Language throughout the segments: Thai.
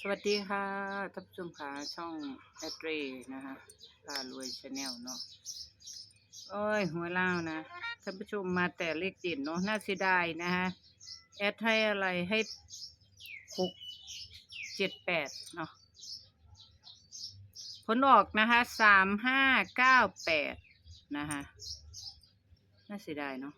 สวัสดีค่ะท่านผู้ชมค่ะช่องแอดเรนะคะพารวยชาแนลเนาะโอ้ย หัวเล่านะท่านผู้ชมมาแต่เลขจ็ดเนาะน่าเสียดายนะคะแอดให้อะไรให้หกเจ็ดแปดเนาะผลออกนะคะสามห้าเก้าแปดนะคะน่าเสียดายเนาะ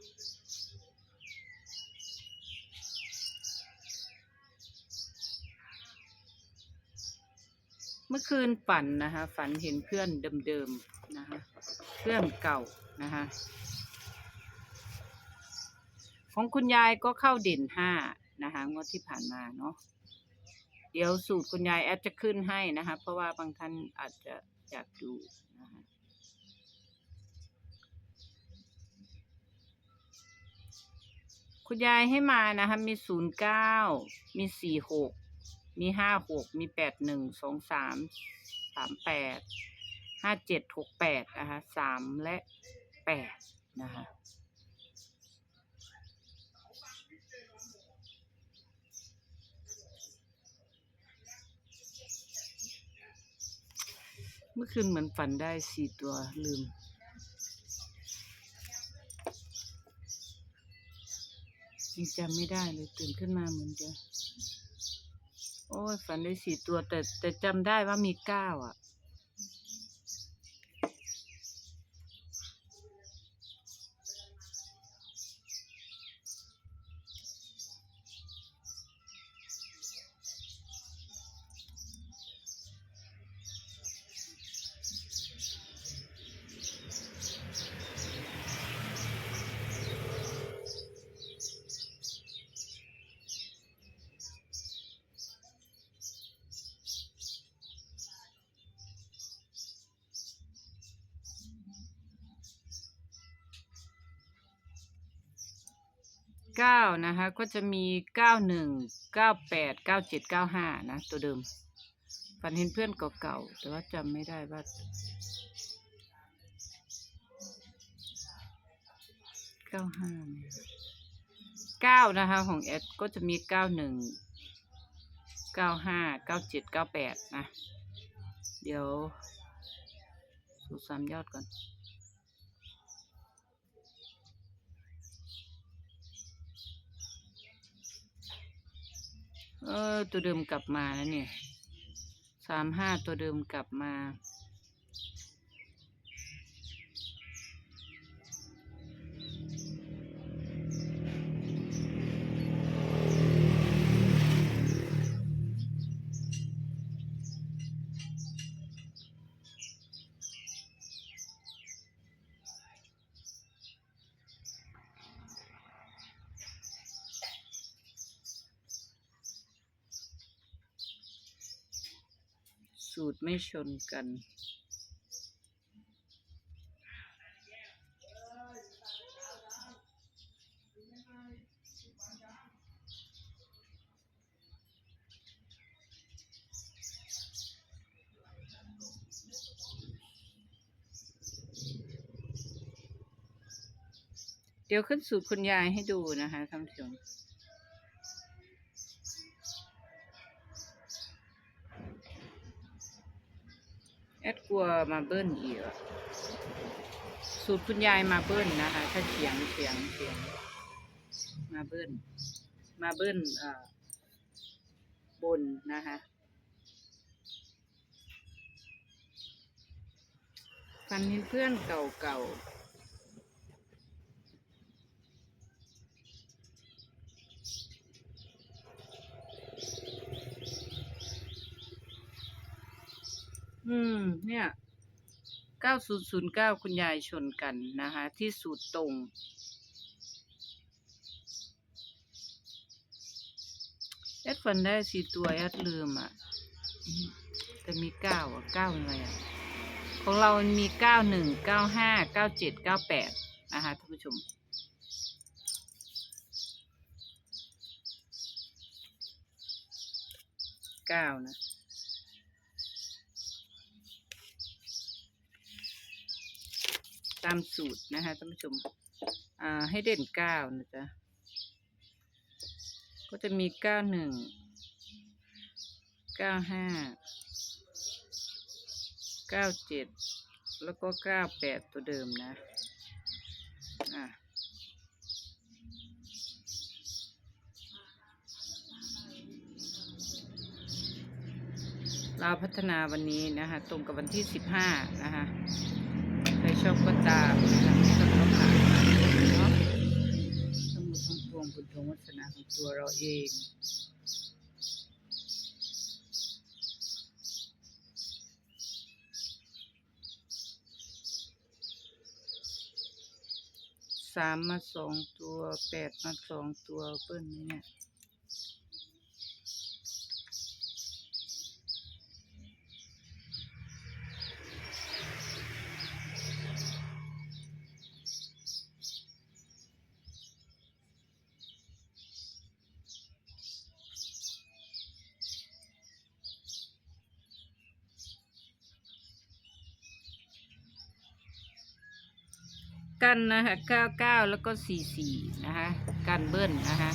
เมื่อคืนฝันนะคะ ฝันเห็นเพื่อนเดิมๆนะคะ เพื่อนเก่านะคะ ของคุณยายก็เข้าเด่นห้านะคะงวดที่ผ่านมาเนาะเดี๋ยวสูตรคุณยายแอดจะขึ้นให้นะคะ เพราะว่าบางท่านอาจจะอยากดูนะคะคุณยายให้มานะคะ มีศูนย์เก้ามีสี่หก มีห้าหกมีแปดหนึ่งสองสามสามแปดห้าเจ็ดหกแปดนะคะสามและแปดนะคะเมื่อคืนเหมือนฝันได้สี่ตัวลืมยังจำไม่ได้เลยตื่นขึ้นมาเหมือนจะ โอ้ยฝันได้สี่ตัวแต่แต่จำได้ว่ามีเก้าอะ เก้านะคะ ก็จะมีเก้าหนึ่งเก้าแปดเก้าเจ็ดเก้าห้านะ ตัวเดิม ฝันเห็นเพื่อนเก่าๆ แต่ว่าจำไม่ได้ว่าเก้าห้าเก้านะคะ ของแอดก็จะมีเก้าหนึ่งเก้าห้าเก้าเจ็ดเก้าแปดนะ เดี๋ยวสูตรสามยอดก่อน เออ ตัวเดิมกลับมาแล้วเนี่ยสามห้าตัวเดิมกลับมา สูตรไม่ชนกัน เดี๋ยวขึ้นสูตรคุณยายให้ดูนะคะท่านผู้ชม แอด กลัวมาเบิ้ลอีกสูตรคุณยายมาเบิ้ลนะคะ ถ้าเสียงเสียงเสียง มาเบิ้ลมาเบิ้ลเอ่อบนนะคะ ฟันเห็นเพื่อนเก่าๆ อืม เนี่ย9009คุณยายชนกันนะคะ ที่สูตรตรง แอดฟันได้สี่ตัวแอดลืมอะอืมแต่มีเก้าอะเก้าอะไรอะ ของเรามีเก้าหนึ่งเก้าห้าเก้าเจ็ดเก้าแปดนะคะท่านผู้ชมเก้านะ ตามสูตรนะคะท่านผู้ชมอ่าให้เด่นเก้านะจ๊ะก็จะมีเก้าหนึ่งเก้าห้าเก้าเจ็ดแล้วก็เก้าแปดตัวเดิมนะอะเราวพัฒนาวันนี้นะคะ ตรงกับวันที่สิบห้านะคะ ชอบก็ตามนะคะไม่ต้องรบหาเนาะทั้งหมดทั้งปวงบุญทงวัฒนาของตัวเราเองสามมาสองตัวแปดมาสองตัวเปิ้ลไหมเนี่ย กันนะคะเก้าเก้าแล้วก็สี่สี่นะคะกันเบิ้ลนะคะ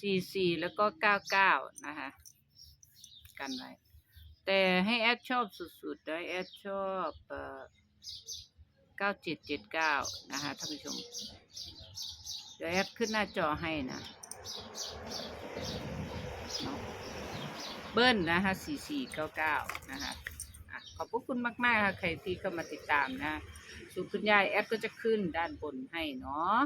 สี่สี่แล้วก็เก้าเก้านะคะกันไว้แต่ให้แอดชอบสุดๆนะแอดชอบเก้าเจ็ดเจ็ดเก้านะคะท่านผู้ชมเดี๋ยวแอดขึ้นหน้าจอให้นะเบิ้ลนะคะสี่สี่เก้าเก้านะคะ อบพระคุณมาก ๆ ค่ะ ใครที่เข้ามาติดตามนะสูตรคุณยายแอดก็จะขึ้นด้านบนให้เนาะ